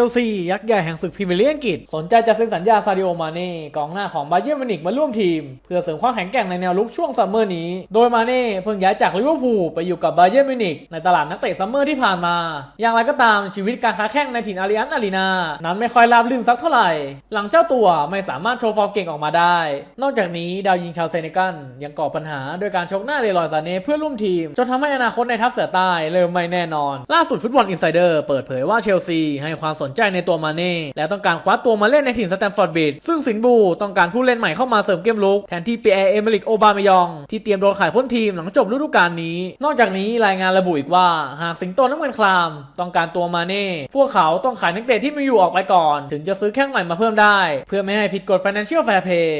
ลซียักษ์ใหญ่แห่งศึกพรีเมียร์ลีกอังกฤษ สนใจจะเซ็นสัญญาซาดิโอมาเน่กองหน้าของบาเยิร์นมิวนิกมาร่วมทีม เพื่อเสริมความแข็งแกร่งในแนวลุกช่วงซัมเมอร์นี้ โดยมาเน่เพิ่งย้ายจากลิเวอร์พูลไปอยู่กับบาเยิร์นมิวนิกในตลาดนักเตะซัมเมอร์ที่ผ่านมา อย่างไรก็ตามชีวิตการค้าแข่งในถิ่นอาริอันอารีนานั้นไม่ค่อยราบรื่นสักเท่าไหร่ หลังเจ้าตัวไม่สามารถโชว์ฟอร์มเก่งออกมาได้ นอกจากนี้ดาวยิงชาวเซเนกันยังก่อปัญหาโดยการชกหน้าเลรอยซาเน่เพื่อร่วมทีมจนทำให้อนาคตในทัพเสือใต้เริ่มไม่แน่นอน ล่าสุดฟุตบอลอินไซเดอร์เปิดเผยว่าเชลซีให้ความสนใจในตัวมาเน่และต้องการคว้าตัวมาเล่นในถิ่นสแตนฟอร์ดบริดจ์ซึ่งสิงบูต้องการผู้เล่นใหม่เข้ามาเสริมเกมลุกแทนที่เปียร์เอเมริกโอบามายอง ที่เตรียมโดนขายพ้นทีมหลังจบฤดูกาลนี้ นอกจากนี้รายงานระบุอีกว่าหากสิงโตน้ำเงินคลาม ต้องการตัวมาเน่พวกเขาต้องขายนักเตะที่มีอยู่ออกไปก่อน ถึงจะซื้อแข้งใหม่มาเพิ่มได้ เพื่อไม่ให้ผิดกฎ Financial Fair Play